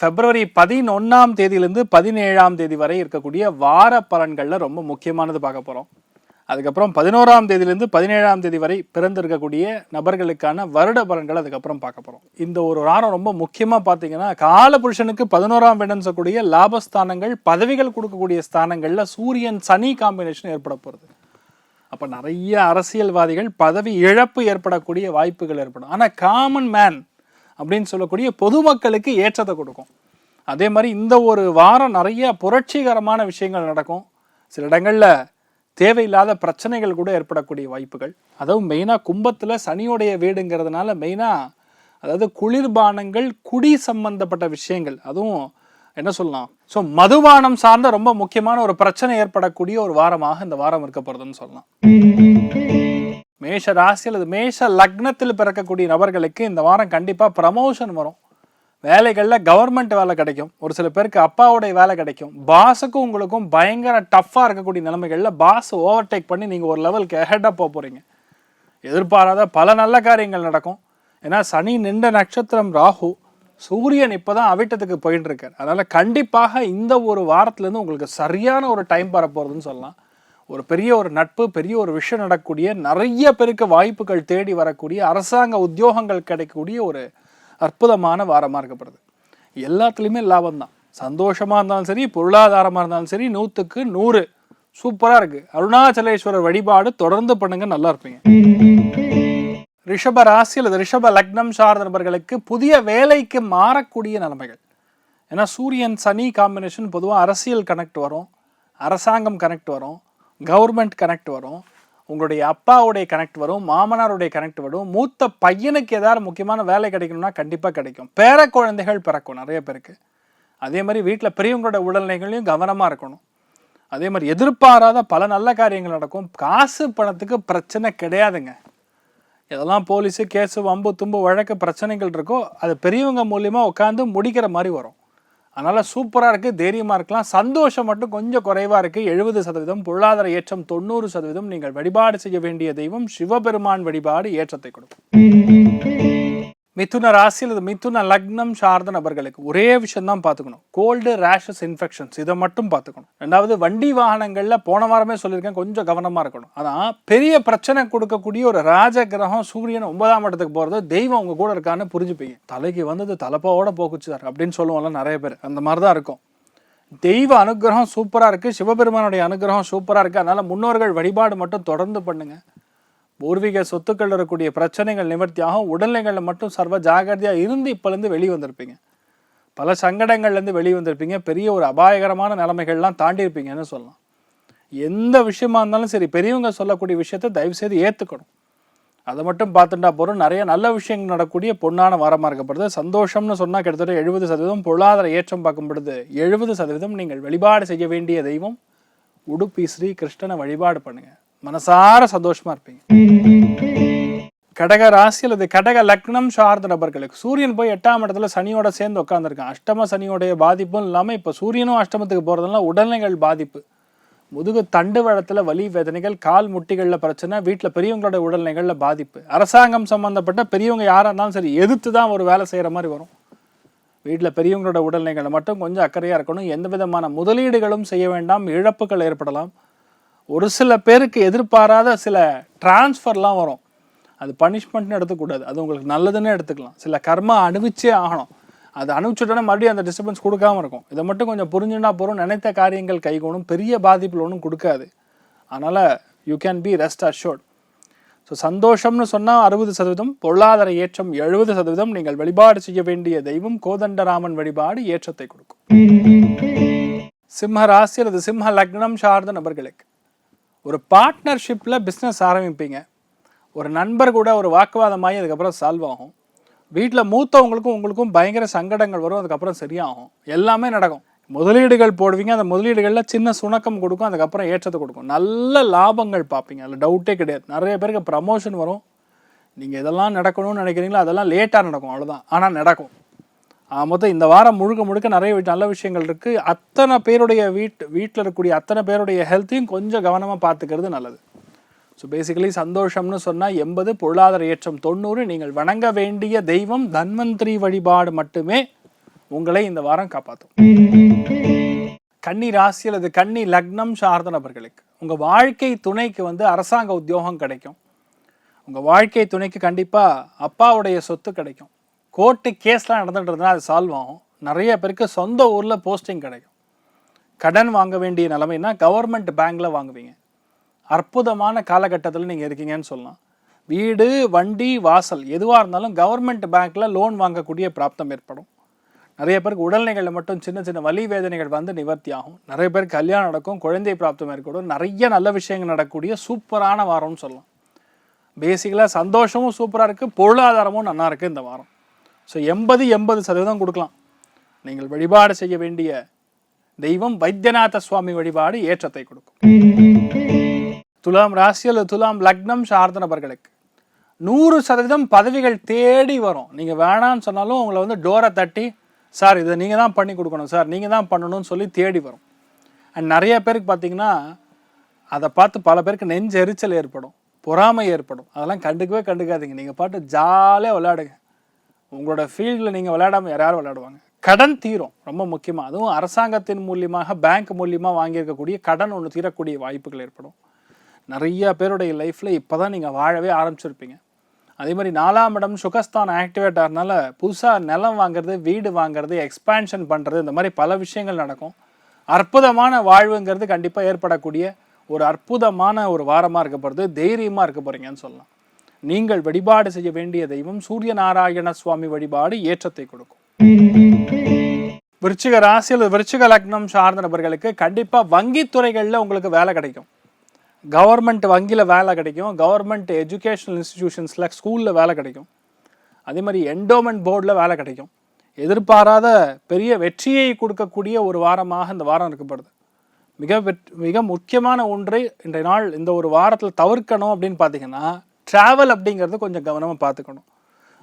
பிப்ரவரி பதினொன்றாம் தேதியிலிருந்து பதினேழாம் தேதி வரை இருக்கக்கூடிய வார பலன்களில் ரொம்ப முக்கியமானது பார்க்க போகிறோம் அதுக்கப்புறம் பதினோராம் தேதியிலிருந்து பதினேழாம் தேதி வரை பிறந்திருக்கக்கூடிய நபர்களுக்கான வருட பலன்கள் அதுக்கப்புறம் பார்க்க போகிறோம் இந்த ஒரு வாரம் ரொம்ப முக்கியமாக பார்த்தீங்கன்னா காலபுருஷனுக்கு பதினோராம் இடம் சொல்லக்கூடிய லாபஸ்தானங்கள் பதவிகள் கொடுக்கக்கூடிய ஸ்தானங்களில் சூரியன் சனி காம்பினேஷன் ஏற்பட போகிறது அப்போ நிறைய அரசியல்வாதிகள் பதவி இழப்பு ஏற்படக்கூடிய வாய்ப்புகள் ஏற்படும். ஆனால் காமன் மேன் அப்படின்னு சொல்லக்கூடிய பொதுமக்களுக்கு ஏற்றத்தை கொடுக்கும். அதே மாதிரி இந்த ஒரு வாரம் நிறைய புரட்சிகரமான விஷயங்கள் நடக்கும். சில இடங்களில் தேவையில்லாத பிரச்சனைகள் கூட ஏற்படக்கூடிய வாய்ப்புகள். அதுவும் மெயினாக கும்பத்தில் சனியோடைய வீடுங்கிறதுனால மெயினாக அதாவது குளிர்பானங்கள் குடி சம்பந்தப்பட்ட விஷயங்கள். அதுவும் என்ன சொல்லலாம்? ஸோ மதுபானம் சார்ந்த ரொம்ப முக்கியமான ஒரு பிரச்சனை ஏற்படக்கூடிய ஒரு வாரமாக இந்த வாரம் இருக்க போகிறதுன்னு சொல்லலாம். மேஷ ராசி அல்லது மேஷ லக்னத்தில் பிறக்கக்கூடிய நபர்களுக்கு இந்த வாரம் கண்டிப்பாக ப்ரமோஷன் வரும். வேலைகளில் கவர்மெண்ட் வேலை கிடைக்கும். ஒரு சில பேருக்கு அப்பாவுடைய வேலை கிடைக்கும். பாஸுக்கும் உங்களுக்கும் பயங்கர டஃப்பாக இருக்கக்கூடிய நிலைமைகளில் பாஸ் ஓவர்டேக் பண்ணி நீங்கள் ஒரு லெவலுக்கு ஹெட்டாக போக போகிறீங்க எதிர்பாராத பல நல்ல காரியங்கள் நடக்கும். ஏன்னா சனி நின்ற நட்சத்திரம் ராகு சூரியன் இப்போ தான் அவிட்டத்துக்கு போயிட்டு இருக்கார் அதனால் கண்டிப்பாக இந்த ஒரு வாரத்துலேருந்து உங்களுக்கு சரியான ஒரு டைம் வரப்போகிறதுன்னு சொல்லலாம். ஒரு பெரிய ஒரு நட்பு பெரிய ஒரு விஷயம் நடக்கக்கூடிய நிறைய பேருக்கு வாய்ப்புகள் தேடி வரக்கூடிய அரசாங்க உத்தியோகங்கள் கிடைக்கக்கூடிய ஒரு அற்புதமான வாரமாக இருக்கப்படுது. எல்லாத்துலேயுமே லாபம் தான். சந்தோஷமாக இருந்தாலும் சரி பொருளாதாரமாக இருந்தாலும் சரி நூற்றுக்கு நூறு. சூப்பராக இருக்குது அருணாச்சலேஸ்வரர் வழிபாடு தொடர்ந்து பண்ணுங்க நல்லா இருப்பீங்க. ரிஷப ராசி அல்லது ரிஷப லக்னம் சார்ந்த நபர்களுக்கு புதிய வேலைக்கு மாறக்கூடிய நிலைமைகள். ஏன்னா சூரியன் சனி காம்பினேஷன் பொதுவாக அரசியல் கனெக்ட் வரும். அரசாங்கம் கனெக்ட் வரும். கவர்மெண்ட் கனெக்ட் வரும் உங்களுடைய அப்பாவுடைய கனெக்ட் வரும் மாமனாருடைய கனெக்ட் வரும் மூத்த பையனுக்கு ஏதாவது முக்கியமான வேலை கிடைக்கணும்னா கண்டிப்பாக கிடைக்கும். பேர குழந்தைகள் பிறக்கும் நிறைய பேருக்கு. அதே மாதிரி வீட்டில் பெரியவங்களோட உடல்நிலைகளையும் கவனமாக இருக்கணும். அதே மாதிரி எதிர்பாராத பல நல்ல காரியங்கள் நடக்கும். காசு பணத்துக்கு பிரச்சனை கிடையாதுங்க. இதெல்லாம் போலீஸு கேஸு வம்பு தும்பு வழக்கு பிரச்சனைகள் இருக்கோ அது பெரியவங்க மூலியமாக உட்காந்து முடிக்கிற மாதிரி வரும். அதனால் சூப்பராக இருக்குது தைரியமாக இருக்கலாம். சந்தோஷம் மட்டும் கொஞ்சம் குறைவாக இருக்குது எழுபது சதவீதம் பொருளாதார ஏற்றம் தொண்ணூறு சதவீதம். நீங்கள் வழிபாடு செய்ய வேண்டிய தெய்வம் சிவபெருமான் வழிபாடு ஏற்றத்தை கொடுக்கும். மிதுன ராசி அல்லது மிதுன லக்னம் சார்ந்த நபர்களுக்கு ஒரே விஷயம் தான் பார்த்துக்கணும். கோல்டு ரேஷஸ் இன்ஃபெக்ஷன்ஸ் இதை மட்டும் பார்த்துக்கணும். ரெண்டாவது வண்டி வாகனங்களில் போன வாரமே சொல்லியிருக்கேன் கொஞ்சம் கவனமாக இருக்கணும். ஆனால் பெரிய பிரச்சனை கொடுக்கக்கூடிய ஒரு ராஜ கிரகம் சூரியன் ஒன்பதாம் இடத்துக்கு போகிறது தெய்வம் உங்கள் கூட இருக்கான்னு புரிஞ்சுப்பீங்க. தலைக்கு வந்தது தலைப்பாவோட போக்குச்சுதார் அப்படின்னு சொல்லுவோம்ல நிறைய பேர். அந்த மாதிரி தான் இருக்கும். தெய்வ அனுகிரகம் சூப்பராக இருக்குது சிவபெருமானுடைய அனுகிரகம் சூப்பராக இருக்குது அதனால் முன்னோர்கள் வழிபாடு மட்டும் தொடர்ந்து பண்ணுங்கள் பூர்வீக சொத்துக்கள் இருக்கக்கூடிய பிரச்சனைகள் நிவர்த்தியாகும். உடல்நிலைகளில் மட்டும் சர்வ ஜாகிரதையாக இருந்து இப்போலேருந்து வெளியே வந்திருப்பீங்க. பல சங்கடங்கள்லேருந்து வெளியே வந்திருப்பீங்க. பெரிய ஒரு அபாயகரமான நிலைமைகள்லாம் தாண்டி இருப்பீங்கன்னு சொல்லலாம். எந்த விஷயமா இருந்தாலும் சரி பெரியவங்க சொல்லக்கூடிய விஷயத்தை தயவுசெய்து ஏற்றுக்கணும் அதை மட்டும் பார்த்துட்டா போகிறோம் நிறைய நல்ல விஷயங்கள் நடக்கக்கூடிய பொண்ணான வாரமாக இருக்கப்படுது. சந்தோஷம்னு சொன்னால் கிட்டத்தட்ட எழுபது சதவீதம் பொருளாதார ஏற்றம் பார்க்கும் பொழுது எழுபது சதவீதம் நீங்கள் வழிபாடு செய்ய வேண்டிய தெய்வம். உடுப்பி ஸ்ரீ கிருஷ்ணனை வழிபாடு பண்ணுங்கள் மனசார சந்தோஷமா இருப்பீங்க. கடக ராசி அல்லது கடக லக்னம் சார்ந்த நபர்களுக்கு சூரியன் போய் எட்டாம் இடத்துல சனியோட சேர்ந்து உட்காந்துருக்கான் அஷ்டம சனியோடைய பாதிப்பும் இல்லாமல் இப்போ சூரியனும் அஷ்டமத்துக்கு போகிறதுனால உடல்நிலைகள் பாதிப்பு. முதுகு தண்டு வளத்தில் வலி வேதனைகள் கால் முட்டிகளில் பிரச்சனை வீட்டில் பெரியவங்களோட உடல்நிலைகளில் பாதிப்பு. அரசாங்கம் சம்மந்தப்பட்ட பெரியவங்க யாராக இருந்தாலும் சரி எதிர்த்து தான் ஒரு வேலை செய்கிற மாதிரி வரும். வீட்டில் பெரியவங்களோட உடல்நிலைகளை மட்டும் கொஞ்சம் அக்கறையாக இருக்கணும். எந்த விதமான முதலீடுகளும் செய்ய வேண்டாம். இழப்புகள் ஏற்படலாம். ஒரு சில பேருக்கு எதிர்பாராத சில டிரான்ஸ்ஃபர்லாம் வரும். அது பனிஷ்மெண்ட்னு எடுத்துக்கூடாது. அது உங்களுக்கு நல்லதுன்னு எடுத்துக்கலாம். சில கர்மா அனுபவிச்சே ஆகணும். அது அனுபவிச்சுட்டோன்னா மறுபடியும் அந்த டிஸ்டர்பன்ஸ் கொடுக்காம இருக்கும். இதை மட்டும் கொஞ்சம் புரிஞ்சுனா போகிறோம் நினைத்த காரியங்கள் கைகோணும் பெரிய பாதிப்பில் ஒன்றும் கொடுக்காது. அதனால் you can be rest assured so சந்தோஷம்னு சொன்னால் அறுபது சதவீதம் பொருளாதார ஏற்றம் எழுபது சதவீதம். நீங்கள் வழிபாடு செய்ய வேண்டிய தெய்வம் கோதண்டராமன் வழிபாடு ஏற்றத்தை கொடுக்கும். சிம்ம ராசி அல்லது சிம்ம லக்னம் சார்ந்த நபர்களுக்கு ஒரு பார்ட்னர்ஷிப்பில் பிஸ்னஸ் ஆரம்பிப்பீங்க. ஒரு நண்பர் கூட ஒரு வாக்குவாதமாகி அதுக்கப்புறம் சால்வ் ஆகும். வீட்டில் மூத்தவங்களுக்கும் உங்களுக்கும் பயங்கர சங்கடங்கள் வரும் அதுக்கப்புறம் சரியாகும். எல்லாமே நடக்கும். முதலீடுகள் போடுவீங்க அந்த முதலீடுகளில் சின்ன சுணக்கம் கொடுக்கும் அதுக்கப்புறம் ஏற்றத்தை கொடுக்கும். நல்ல லாபங்கள் பார்ப்பீங்க. அதில் டவுட்டே கிடையாது. நிறைய பேருக்கு ப்ரமோஷன் வரும். நீங்கள் இதெல்லாம் நடக்கணும்னு நினைக்கிறீங்களோ? அதெல்லாம் லேட்டாக நடக்கும். அவ்வளோதான் ஆனால் நடக்கும். மொத்தம் இந்த வாரம் முழுக்க முழுக்க நிறைய நல்ல விஷயங்கள் இருக்குது அத்தனை பேருடைய வீட் வீட்டில் இருக்கக்கூடிய அத்தனை பேருடைய ஹெல்த்தையும் கொஞ்சம் கவனமாக பார்த்துக்கிறது நல்லது. ஸோ பேசிக்கலி சந்தோஷம்னு சொன்னால் எண்பது பொருளாதார ஏற்றம் தொண்ணூறு நீங்கள் வணங்க வேண்டிய தெய்வம் தன்வந்திரி வழிபாடு மட்டுமே உங்களை இந்த வாரம் காப்பாற்றும் கன்னி ராசி அல்லது கன்னி லக்னம் சார்ந்த நபர்களுக்கு உங்கள் வாழ்க்கை துணைக்கு வந்து அரசாங்க உத்தியோகம் கிடைக்கும். உங்கள் வாழ்க்கை துணைக்கு கண்டிப்பாக அப்பாவுடைய சொத்து கிடைக்கும். கோர்ட்டு கேஸ்லாம் நடந்துட்டு இருந்தால் அது சால்வ் ஆகும். நிறைய பேருக்கு சொந்த ஊரில் போஸ்டிங் கிடைக்கும். கடன் வாங்க வேண்டிய நிலைமைனா கவர்மெண்ட் பேங்க்கில் வாங்குவீங்க. அற்புதமான காலகட்டத்தில் நீங்கள் இருக்கீங்கன்னு சொல்லலாம். வீடு வண்டி வாசல் எதுவாக இருந்தாலும் கவர்மெண்ட் பேங்க்கில் லோன் வாங்கக்கூடிய பிராப்தம் ஏற்படும். நிறைய பேருக்கு உடல்நிலைகளில் மட்டும் சின்ன சின்ன வலி வேதனைகள் வந்து நிவர்த்தி ஆகும். நிறைய பேருக்கு கல்யாணம் நடக்கும் குழந்தை பிராப்தம் ஏற்படும். நிறைய நல்ல விஷயங்கள் நடக்கக்கூடிய சூப்பரான வாரம்னு சொல்லலாம். பேசிக்கலாக சந்தோஷமும் சூப்பராக இருக்குது பொருளாதாரமும் நல்லா இருக்குது இந்த வாரம். ஸோ எண்பது எண்பது சதவீதம் கொடுக்கலாம். நீங்கள் வழிபாடு செய்ய வேண்டிய தெய்வம் வைத்தியநாத சுவாமி வழிபாடு ஏற்றத்தை கொடுக்கும். துலாம் ராசி அல்லது துலாம் லக்னம் சார்ந்த நபர்களுக்கு நூறு சதவீதம் பதவிகள் தேடி வரும். நீங்கள் வேணான்னு சொன்னாலும் உங்களை வந்து டோரை தட்டி சார் இதை நீங்கள் தான் பண்ணி கொடுக்கணும் சார். நீங்கள் தான் பண்ணணும்னு சொல்லி தேடி வரும். அண்ட் நிறைய பேருக்கு பார்த்தீங்கன்னா அதை பார்த்து பல பேருக்கு நெஞ்சு எரிச்சல் ஏற்படும் பொறாமை ஏற்படும். அதெல்லாம் கண்டுக்கவே கண்டுக்காதீங்க. நீங்கள் பாட்டு ஜாலியாக விளையாடுங்க. உங்களோட ஃபீல்டில் நீங்கள் விளையாடாமல் யார் யார் விளையாடுவாங்க? கடன் தீரும் ரொம்ப முக்கியமாக அதுவும் அரசாங்கத்தின் மூலியமாக பேங்க் மூலியமாக வாங்கியிருக்கக்கூடிய கடன் ஒன்று தீரக்கூடிய வாய்ப்புகள் ஏற்படும். நிறைய பேருடைய லைஃப்பில் இப்போ தான் நீங்கள் வாழவே ஆரம்பிச்சிருப்பீங்க. அதே மாதிரி நாலாம் இடம் சுகஸ்தான் ஆக்டிவேட் ஆகிறதுனால புதுசாக நிலம் வாங்குறது வீடு வாங்குறது எக்ஸ்பேன்ஷன் பண்ணுறது இந்த மாதிரி பல விஷயங்கள் நடக்கும். அற்புதமான வாழ்வுங்கிறது கண்டிப்பாக ஏற்படக்கூடிய ஒரு அற்புதமான ஒரு வாரமாக இருக்க போகிறது தைரியமாக இருக்க போகிறீங்கன்னு சொல்லலாம். நீங்கள் வழிபாடு செய்ய வேண்டிய தெய்வம் சூரிய நாராயண சுவாமி வழிபாடு ஏற்றத்தை கொடுக்கும். விருச்சிக ராசி அல்லது விருச்சிக லக்னம் சார்ந்த நபர்களுக்கு கண்டிப்பாக வங்கித்துறைகளில் உங்களுக்கு வேலை கிடைக்கும். கவர்மெண்ட் வங்கியில் வேலை கிடைக்கும். கவர்மெண்ட் எஜுகேஷனல் இன்ஸ்டிடியூஷன்ஸில் ஸ்கூலில் வேலை கிடைக்கும். அதே மாதிரி என்டோமெண்ட் போர்டில் வேலை கிடைக்கும். எதிர்பாராத பெரிய வெற்றியை கொடுக்கக்கூடிய ஒரு வாரமாக இந்த வாரம் இருக்கப்படுது. மிக மிக முக்கியமான ஒன்றை இன்றைய நாள் இந்த ஒரு வாரத்தில் தவிர்க்கணும் அப்படின்னு பார்த்தீங்கன்னா ட்ராவல் அப்படிங்கிறது கொஞ்சம் கவனமாக பார்த்துக்கணும்.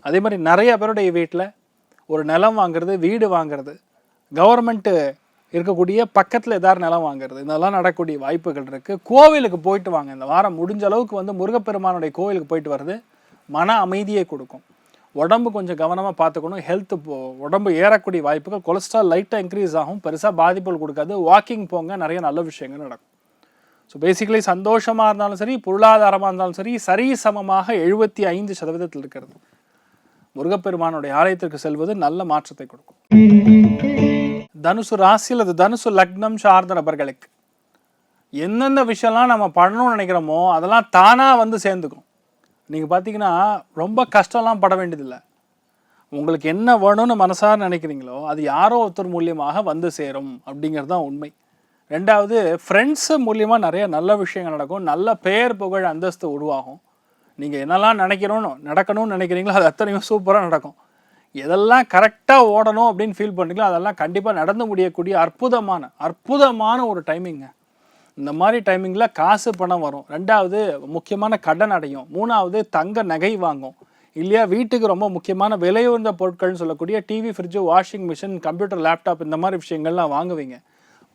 அதே மாதிரி நிறைய பேருடைய வீட்டில் ஒரு நிலம் வாங்குறது வீடு வாங்குறது கவர்மெண்ட்டு இருக்கக்கூடிய பக்கத்தில் ஏதாவது நிலம் வாங்குறது இதெல்லாம் நடக்கக்கூடிய வாய்ப்புகள் இருக்குது கோவிலுக்கு போயிட்டு வாங்க. இந்த வாரம் முடிஞ்ச அளவுக்கு வந்து முருகப்பெருமானுடைய கோவிலுக்கு போயிட்டு வர்றது மன அமைதியை கொடுக்கும். உடம்பு கொஞ்சம் கவனமாக பார்த்துக்கணும். ஹெல்த் உடம்பு ஏறக்கூடிய வாய்ப்புகள் கொலஸ்ட்ரால் லைட்டாக இன்க்ரீஸ் ஆகும். பெருசாக பாதிப்புகள் கொடுக்காது. வாக்கிங் போங்க. நிறைய நல்ல விஷயங்கள் நடக்கும். ஸோ பேசிக்கலி சந்தோஷமாக இருந்தாலும் சரி பொருளாதாரமாக இருந்தாலும் சரி சரி சமமாக எழுபத்தி ஐந்து சதவீதத்தில் இருக்கிறது. முருகப்பெருமானுடைய ஆலயத்திற்கு செல்வது நல்ல மாற்றத்தை கொடுக்கும். தனுசு ராசி அல்லது தனுசு லக்னம் சார்ந்த நபர்களுக்கு. எந்தெந்த விஷயம்லாம் நம்ம பண்ணணும்னு நினைக்கிறோமோ அதெல்லாம் தானாக வந்து சேர்ந்துக்கும். நீங்கள் பார்த்தீங்கன்னா ரொம்ப கஷ்டம்லாம் பட வேண்டியதில்லை. உங்களுக்கு என்ன வேணும்னு மனசார நினைக்கிறீங்களோ அது யாரோ ஒருத்தர் மூலியமாக வந்து சேரும் அப்படிங்கிறது தான் உண்மை. ரெண்டாவது ஃப்ரெண்ட்ஸு மூலியமாக நிறைய நல்ல விஷயங்கள் நடக்கும். நல்ல பெயர் புகழ் அந்தஸ்து உருவாகும். நீங்கள் என்னெல்லாம் நினைக்கிறோன்னு நடக்கணும்னு நினைக்கிறீங்களோ அது அத்தனையும் சூப்பராக நடக்கும். எதெல்லாம் கரெக்டாக ஓடணும் அப்படின்னு ஃபீல் பண்ணுறீங்களோ அதெல்லாம் கண்டிப்பாக நடந்து முடியக்கூடிய அற்புதமான அற்புதமான ஒரு டைமிங்க இந்த மாதிரி டைமிங்கில் காசு பணம் வரும். ரெண்டாவது முக்கியமான கடன் அடையும். மூணாவது தங்க நகை வாங்கும். இல்லையா வீட்டுக்கு ரொம்ப முக்கியமான விலையுயர்ந்த பொருட்கள்னு சொல்லக்கூடிய TV fridge washing machine computer laptop இந்த மாதிரி விஷயங்கள்லாம் வாங்குவீங்க.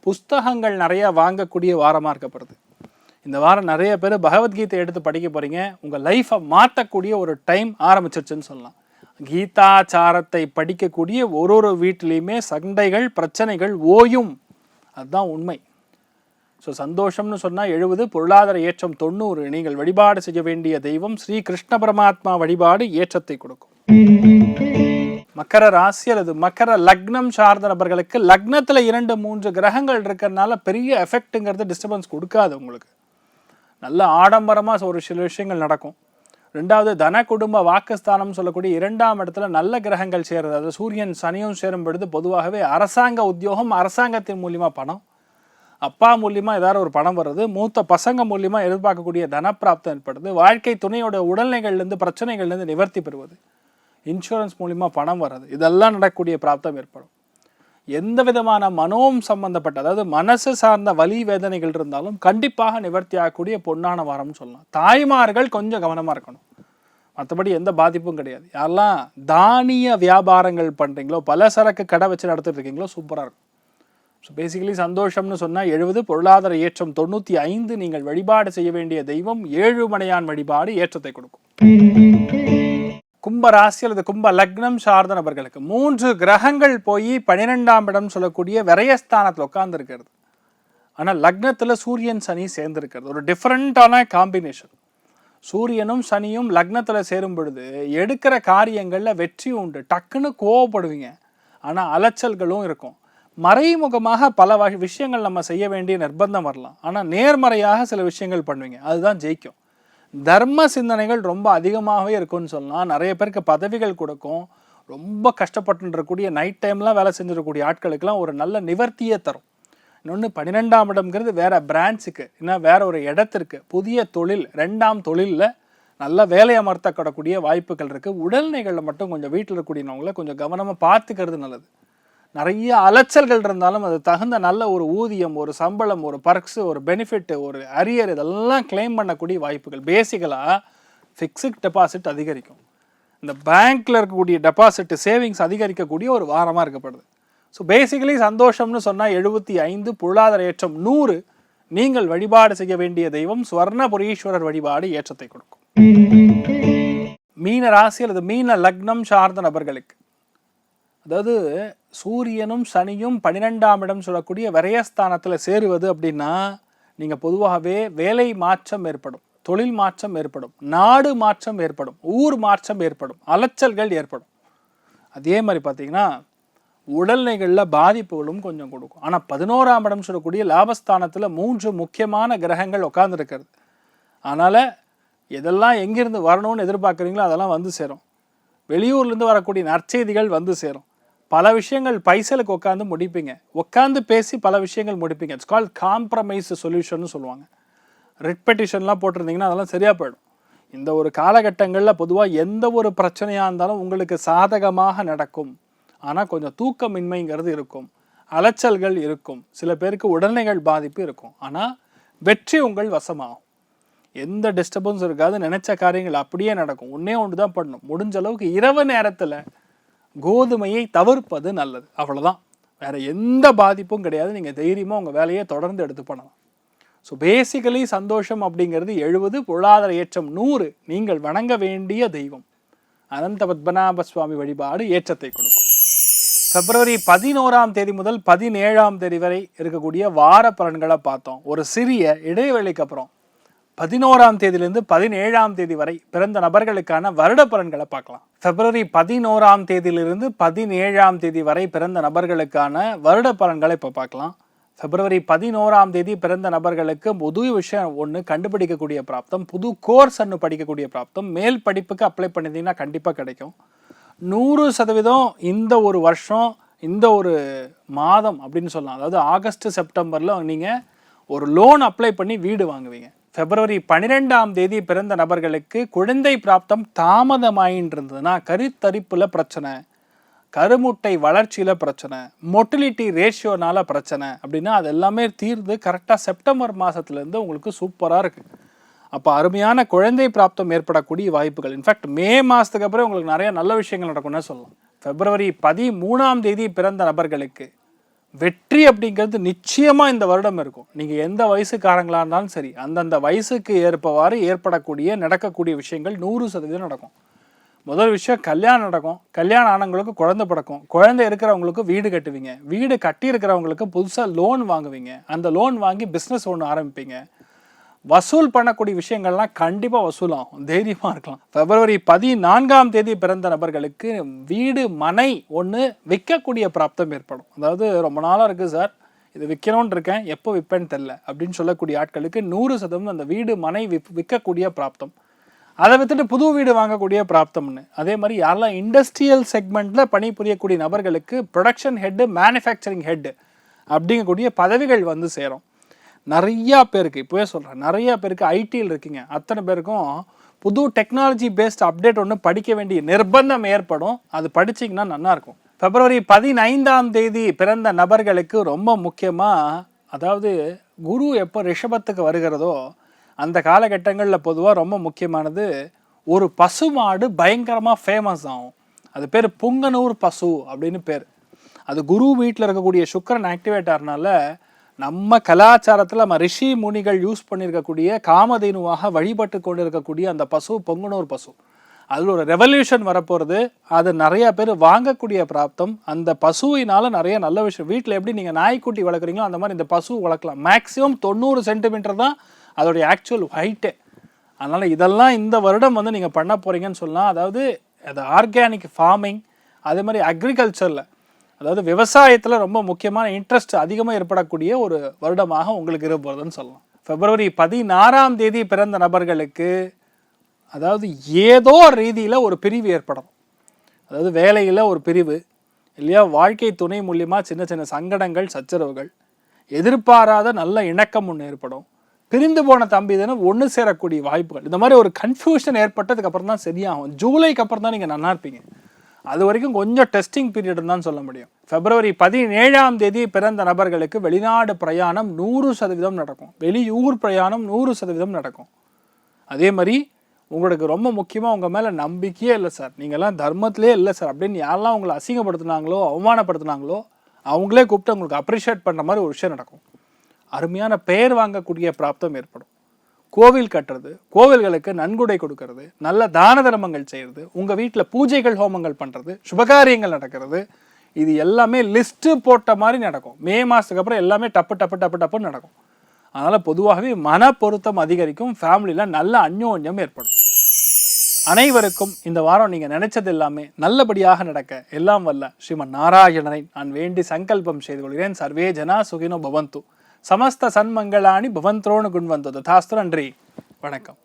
புஸ்தகங்கள் நிறையா வாங்கக்கூடிய வாரமாக இருக்கப்படுது இந்த வாரம் நிறைய பேர் பகவத்கீதை எடுத்து படிக்க போகிறீங்க உங்கள் லைஃப்பை மாற்றக்கூடிய ஒரு டைம் ஆரம்பிச்சிருச்சுன்னு சொல்லலாம். கீதாச்சாரத்தை படிக்கக்கூடிய ஒரு ஒரு வீட்டிலையுமே சண்டைகள் பிரச்சனைகள் ஓயும். அதுதான் உண்மை. ஸோ சந்தோஷம்னு சொன்னால் எழுபது பொருளாதார ஏற்றம் தொண்ணூறு. நீங்கள் வழிபாடு செய்ய வேண்டிய தெய்வம் ஸ்ரீ கிருஷ்ண பரமாத்மா வழிபாடு ஏற்றத்தை கொடுக்கும். மக்கர ராசி அல்லது மக்கர லக்னம் சார்ந்த நபர்களுக்கு லக்னத்தில் இரண்டு மூன்று கிரகங்கள் இருக்கிறதுனால பெரிய எஃபெக்ட்டுங்கிறது டிஸ்டர்பன்ஸ் கொடுக்காது உங்களுக்கு. நல்ல ஆடம்பரமாக ஒரு சில விஷயங்கள் நடக்கும். ரெண்டாவது தன குடும்ப வாக்குஸ்தானம் சொல்லக்கூடிய இரண்டாம் இடத்துல நல்ல கிரகங்கள் சேருது. அது சூரியன் சனியும் சேரும் பொழுது பொதுவாகவே அரசாங்க உத்தியோகம் அரசாங்கத்தின் மூலியமாக பணம். அப்பா மூலியமாக ஏதாவது ஒரு பணம் வருது. மூத்த பசங்க மூலியமாக எதிர்பார்க்கக்கூடிய தனப்பிராப்தம் ஏற்படுது. வாழ்க்கை துணையோட உடல்நிலைகள்லேருந்து பிரச்சனைகள்லேருந்து நிவர்த்தி பெறுவது. இன்சூரன்ஸ் மூலிமா பணம் வர்றது. இதெல்லாம் நடக்கக்கூடிய பிராப்தம் ஏற்படும். எந்த விதமான மனோம் சம்பந்தப்பட்ட அதாவது மனசு சார்ந்த வலி வேதனைகள் இருந்தாலும் கண்டிப்பாக நிவர்த்தி ஆகக்கூடிய பொன்னான வாரம்னு சொல்லலாம். தாய்மார்கள் கொஞ்சம் கவனமாக இருக்கணும். மற்றபடி எந்த பாதிப்பும் கிடையாது. யாரெல்லாம் தானிய வியாபாரங்கள் பண்ணுறீங்களோ பல சரக்கு கடை வச்சு நடத்திட்டு இருக்கீங்களோ சூப்பராக இருக்கும். ஸோ பேசிக்கலி சந்தோஷம்னு சொன்னால் எழுபது பொருளாதார ஏற்றம் தொண்ணூற்றி ஐந்து நீங்கள் வழிபாடு செய்ய வேண்டிய தெய்வம் ஏழுமலையான் வழிபாடு ஏற்றத்தை கொடுக்கும். கும்ப ராசி அல்லது கும்ப லக்னம் சார்ந்த நபர்களுக்கு மூன்று கிரகங்கள் போய் பனிரெண்டாம் இடம் சொல்லக்கூடிய விரயஸ்தானத்தில் உட்கார்ந்துருக்கிறது. ஆனால் லக்னத்தில் சூரியன் சனி சேர்ந்திருக்கிறது. ஒரு டிஃப்ரெண்ட்டான காம்பினேஷன் சூரியனும் சனியும் லக்னத்தில் சேரும் பொழுது எடுக்கிற காரியங்களில் வெற்றி உண்டு. டக்குன்னு கோவப்படுவீங்க. ஆனால் அலைச்சல்களும் இருக்கும். மறைமுகமாக பல வகை விஷயங்கள் நம்ம செய்ய வேண்டிய நிர்பந்தம் வரலாம். ஆனால் நேர்மறையாக சில விஷயங்கள் பண்ணுவீங்க. அதுதான் ஜெயிக்கும். தர்ம சிந்தனைகள் ரொம்ப அதிகமாகவே இருக்கும்னு சொல்லலாம். நிறைய பேருக்கு பதவிகள் கொடுக்கும். ரொம்ப கஷ்டப்பட்டுருக்கக்கூடிய நைட் டைம்லாம் வேலை செஞ்சிடக்கூடிய ஆட்களுக்கெல்லாம் ஒரு நல்ல நிவர்த்தியை தரும். இன்னொன்று பன்னிரெண்டாம் இடம்ங்கிறது வேறு பிரான்ச்சுக்கு இன்னும் வேற ஒரு இடத்திற்கு புதிய தொழில் ரெண்டாம் தொழிலில் நல்ல வேலை அமர்த்தப்படக்கூடிய வாய்ப்புகள் இருக்குது உடல்நிலைகளில் மட்டும் கொஞ்சம் வீட்டில் இருக்கக்கூடியவங்கள கொஞ்சம் கவனமாக பார்த்துக்கிறது நல்லது. நிறைய அலைச்சல்கள் இருந்தாலும் அது தகுந்த நல்ல ஒரு ஊதியம் ஒரு சம்பளம் ஒரு பர்க்ஸு ஒரு பெனிஃபிட் ஒரு அரியர் இதெல்லாம் கிளைம் பண்ணக்கூடிய வாய்ப்புகள். பேசிக்கலாக ஃபிக்ஸட் டெபாசிட் அதிகரிக்கும். இந்த பேங்க்கில் இருக்கக்கூடிய டெபாசிட் சேவிங்ஸ் அதிகரிக்கக்கூடிய ஒரு வாரமாக இருக்கப்படுது. ஸோ பேசிக்கலி சந்தோஷம்னு சொன்னால் எழுபத்தி ஐந்து பொருளாதார ஏற்றம் நூறு நீங்கள் வழிபாடு செய்ய வேண்டிய தெய்வம் ஸ்வர்ணபுரீஸ்வரர் வழிபாடு ஏற்றத்தை கொடுக்கும். மீன ராசி அல்லது மீன லக்னம் சார்ந்த நபர்களுக்கு அதாவது சூரியனும் சனியும் பன்னிரெண்டாம் இடம் சொல்லக்கூடிய விரயஸ்தானத்தில் சேருவது அப்படின்னா நீங்கள் பொதுவாகவே வேலை மாற்றம் ஏற்படும் தொழில் மாற்றம் ஏற்படும் நாடு மாற்றம் ஏற்படும் ஊர் மாற்றம் ஏற்படும் அலைச்சல்கள் ஏற்படும். அதே மாதிரி பார்த்தீங்கன்னா உடல்நிலைகளில் பாதிப்புகளும் கொஞ்சம் கொடுக்கும். ஆனால் பதினோராம் இடம் சொல்லக்கூடிய லாபஸ்தானத்தில் மூன்று முக்கியமான கிரகங்கள் உட்காந்துருக்கிறது அதனால் எதெல்லாம் எங்கேருந்து வரணும்னு எதிர்பார்க்குறீங்களோ அதெல்லாம் வந்து சேரும். வெளியூர்லேருந்து வரக்கூடிய நற்செய்திகள் வந்து சேரும். பல விஷயங்கள் பைசலுக்கு உட்காந்து முடிப்பீங்க. உட்காந்து பேசி பல விஷயங்கள் முடிப்பீங்க. இட்ஸ் கால் காம்ப்ரமைஸ் சொல்யூஷன் சொல்லுவாங்க. ரிட் பெட்டிஷன்லாம் போட்டிருந்தீங்கன்னா அதெல்லாம் சரியாக போயிடும். இந்த ஒரு காலகட்டங்களில் பொதுவாக எந்த ஒரு பிரச்சனையாக இருந்தாலும் உங்களுக்கு சாதகமாக நடக்கும். ஆனால் கொஞ்சம் தூக்கமின்மைங்கிறது இருக்கும். அலைச்சல்கள் இருக்கும். சில பேருக்கு உடல்நிலைகள் பாதிப்பு இருக்கும். ஆனால் வெற்றி உங்கள் வசமாகும். எந்த டிஸ்டர்பன்ஸும் இருக்காது. நினைச்ச காரியங்கள் அப்படியே நடக்கும். ஒன்றே ஒன்று தான் பண்ணணும். முடிஞ்ச அளவுக்கு இரவு நேரத்தில் கோதுமையை தவிர்ப்பது நல்லது. அவ்வளோதான் வேற எந்த பாதிப்பும் கிடையாது. நீங்கள் தைரியமாக உங்கள் வேலையை தொடர்ந்து எடுத்து பண்ணலாம். ஸோ பேசிக்கலி சந்தோஷம் அப்படிங்கிறது எழுபது பொருளாதார ஏற்றம் நூறு. நீங்கள் வணங்க வேண்டிய தெய்வம். அனந்த பத்மநாப சுவாமி வழிபாடு ஏற்றத்தை கொடுக்கும். பிப்ரவரி பதினோராம் தேதி முதல் பதினேழாம் தேதி வரை இருக்கக்கூடிய வார பலன்களை பார்த்தோம். ஒரு சிறிய இடைவெளிக்கு அப்புறம். பதினோராம் தேதியிலிருந்து பதினேழாம் தேதி வரை பிறந்த நபர்களுக்கான வருட பலன்களை பார்க்கலாம். பிப்ரவரி பதினோராம் தேதியிலிருந்து பதினேழாம் தேதி வரை பிறந்த நபர்களுக்கான வருட பலன்களை இப்போ பார்க்கலாம். பிப்ரவரி பதினோராம் தேதி பிறந்த நபர்களுக்கு புது விஷயம் ஒன்று கண்டுபிடிக்கக்கூடிய பிராப்தம் புது கோர்ஸ் ஒன்று படிக்கக்கூடிய பிராப்தம் மேல் படிப்புக்கு அப்ளை பண்ணியிருந்தீங்கன்னா கண்டிப்பாக கிடைக்கும். நூறு சதவீதம் இந்த ஒரு வருஷம் இந்த ஒரு மாதம் அப்படின்னு சொல்லலாம். அதாவது ஆகஸ்ட் செப்டம்பரில் நீங்கள் ஒரு லோன் அப்ளை பண்ணி வீடு வாங்குவீங்க. பிப்ரவரி பன்னிரெண்டாம் தேதி பிறந்த நபர்களுக்கு குழந்தை பிராப்தம் தாமதமாயின்னு இருந்ததுன்னா கருத்தரிப்பில் பிரச்சனை கருமுட்டை வளர்ச்சியில் பிரச்சனை மொட்டிலிட்டி ரேஷியோனால பிரச்சனை அப்படின்னா அது எல்லாமே தீர்ந்து கரெக்டாக செப்டம்பர் மாதத்துலேருந்து உங்களுக்கு சூப்பராக இருக்குது அப்போ அருமையான குழந்தை பிராப்தம் ஏற்படக்கூடிய வாய்ப்புகள். இன்ஃபேக்ட் மே மாதத்துக்கு அப்புறம் உங்களுக்கு நிறைய நல்ல விஷயங்கள் நடக்கும்னு சொல்லலாம். பிப்ரவரி பதிமூணாம் தேதி பிறந்த நபர்களுக்கு வெற்றி அப்படிங்கிறது நிச்சயமாக இந்த வருடம் இருக்கும். நீங்கள் எந்த வயசுக்காரங்களாக இருந்தாலும் சரி அந்தந்த வயசுக்கு ஏற்பவாறு ஏற்படக்கூடிய நடக்கக்கூடிய விஷயங்கள் நூறு சதவீதம் நடக்கும். முதல் விஷயம் கல்யாணம் நடக்கும். கல்யாணம் ஆனவங்களுக்கு குழந்தை பிறக்கும். குழந்தை இருக்கிறவங்களுக்கு வீடு கட்டுவீங்க. வீடு கட்டி இருக்கிறவங்களுக்கு புதுசாக லோன் வாங்குவீங்க. அந்த லோன் வாங்கி பிஸ்னஸ் ஒன்று ஆரம்பிப்பீங்க. வசூல் பண்ணக்கூடிய விஷயங்கள்லாம் கண்டிப்பாக வசூலாகும். தைரியமாக இருக்கலாம். பிப்ரவரி பதினான்காம் தேதி பிறந்த நபர்களுக்கு வீடு மனை ஒன்று விற்கக்கூடிய பிராப்தம் ஏற்படும். அதாவது ரொம்ப நாளாக இருக்குது சார். இது விற்கணும்னு இருக்கேன். எப்போ விற்பேன்னு தெரில அப்படின்னு சொல்லக்கூடிய ஆட்களுக்கு நூறு சதவீதம் அந்த வீடு மனை விப் விற்கக்கூடிய பிராப்தம். அதை விற்றுட்டு புது வீடு வாங்கக்கூடிய பிராப்தம்னு. அதே மாதிரி யாரெல்லாம் இண்டஸ்ட்ரியல் செக்மெண்ட்டில் பணிபுரியக்கூடிய நபர்களுக்கு ப்ரொடக்ஷன் ஹெட்டு மேனுஃபேக்சரிங் ஹெட்டு அப்படிங்கக்கூடிய பதவிகள் வந்து சேரும். நிறையா பேருக்கு இப்போவே சொல்கிறேன் நிறையா பேருக்கு ஐடியில் இருக்கீங்க. அத்தனை பேருக்கும் புது டெக்னாலஜி பேஸ்ட் அப்டேட் ஒன்று படிக்க வேண்டிய நிர்பந்தம் ஏற்படும். அது படிச்சிங்கன்னா நல்லாயிருக்கும் பிப்ரவரி பதினைந்தாம் தேதி பிறந்த நபர்களுக்கு ரொம்ப முக்கியமாக அதாவது குரு எப்போ ரிஷபத்துக்கு வருகிறதோ அந்த காலகட்டங்களில் பொதுவாக ரொம்ப முக்கியமானது ஒரு பசுமாடு பயங்கரமாக ஃபேமஸ் ஆகும். அது பேர் புங்கனூர் பசு அப்படின்னு பேர். அது குரு வீட்டில் இருக்கக்கூடிய சுக்கரன் ஆக்டிவேட் ஆகிறனால நம்ம கலாச்சாரத்தில் நம்ம ரிஷி முனிகள் யூஸ் பண்ணியிருக்கக்கூடிய காமதேனுவாக வழிபட்டு கொண்டு இருக்கக்கூடிய அந்த பசு பொங்குனூர் பசு. அதில் ஒரு ரெவல்யூஷன் வரப்போகிறது அது நிறைய பேர் வாங்கக்கூடிய பிராப்தம். அந்த பசுவினால நிறைய நல்ல விஷயம். வீட்டில் எப்படி நீங்கள் நாய்க்குட்டி வளர்க்குறீங்களோ அந்த மாதிரி இந்த பசு வளர்க்கலாம். மேக்ஸிமம் தொண்ணூறு சென்டிமீட்டர் தான் அதோடைய ஆக்சுவல் ஹைட்டே அதனால் இதெல்லாம் இந்த வருடம் வந்து நீங்கள் பண்ண போகிறீங்கன்னு சொல்லலாம் அதாவது அது ஆர்கானிக் ஃபார்மிங் அதே மாதிரி அக்ரிகல்ச்சரில் அதாவது விவசாயத்தில் ரொம்ப முக்கியமான இன்ட்ரெஸ்ட் அதிகமாக ஏற்படக்கூடிய ஒரு வருடமாக உங்களுக்கு இருக்க போகிறதுன்னு சொல்லலாம். பிப்ரவரி பதினாறாம் தேதி பிறந்த நபர்களுக்கு அதாவது ஏதோ ரீதியில் ஒரு பிரிவு ஏற்படும் அதாவது வேலையில் ஒரு பிரிவு இல்லையா? வாழ்க்கை துணை மூலியமாக சின்ன சின்ன சங்கடங்கள் சச்சரவுகள் எதிர்பாராத நல்ல இணக்கம் ஒன்று ஏற்படும். பிரிந்து போன தம்பி தானே ஒன்று சேரக்கூடிய வாய்ப்புகள். இந்த மாதிரி ஒரு கன்ஃபியூஷன் ஏற்பட்டதுக்கு அப்புறம் தான் சரியாகும். ஜூலைக்கு அப்புறம் தான் நீங்கள் நல்லா இருப்பீங்க. அது வரைக்கும் கொஞ்சம் டெஸ்டிங் பீரியட் தான் சொல்ல முடியும். பிப்ரவரி பதினேழாம் தேதி பிறந்த நபர்களுக்கு வெளிநாடு பிரயாணம் நூறு சதவீதம் நடக்கும். வெளியூர் பிரயாணம் நூறு சதவீதம் நடக்கும். அதே மாதிரி உங்களுக்கு ரொம்ப முக்கியமாக உங்கள் மேலே நம்பிக்கையே இல்லை சார் நீங்கள்லாம் தர்மத்திலே இல்லை சார் அப்படின்னு யாரெல்லாம் உங்களை அசிங்கப்படுத்துனாங்களோ அவமானப்படுத்துனாங்களோ அவங்களே கூப்பிட்டு உங்களுக்கு அப்ரிஷியேட் பண்ணுற மாதிரி ஒரு விஷயம் நடக்கும். அருமையான பெயர் வாங்கக்கூடிய பிராப்தம் ஏற்படும். கோவில் கட்டுறது கோவில்களுக்கு நன்கொடை கொடுக்கறது நல்ல தான தர்மங்கள் செய்கிறது உங்கள் வீட்டில் பூஜைகள் ஹோமங்கள் பண்ணுறது சுபகாரியங்கள் நடக்கிறது இது எல்லாமே லிஸ்ட்டு போட்ட மாதிரி நடக்கும். மே மாதத்துக்கு அப்புறம் எல்லாமே டப்பு டப்பு டப்பு டப்புன்னு நடக்கும். அதனால் பொதுவாகவே மன பொருத்தம் அதிகரிக்கும் ஃபேமிலியில் நல்ல அந்யோன்யம் ஏற்படும். அனைவருக்கும் இந்த வாரம் நீங்கள் நினைச்சது எல்லாமே நல்லபடியாக நடக்க. எல்லாம் வல்ல. ஸ்ரீமன் நாராயணனை நான் வேண்டி சங்கல்பம் செய்து கொள்கிறேன். சர்வே ஜனா சுகினோ பவந்து. சமஸ்த சன்மங்களாணி பவந்தோனு குண்வந்தோ தாஸ்து நன்றி வணக்கம்.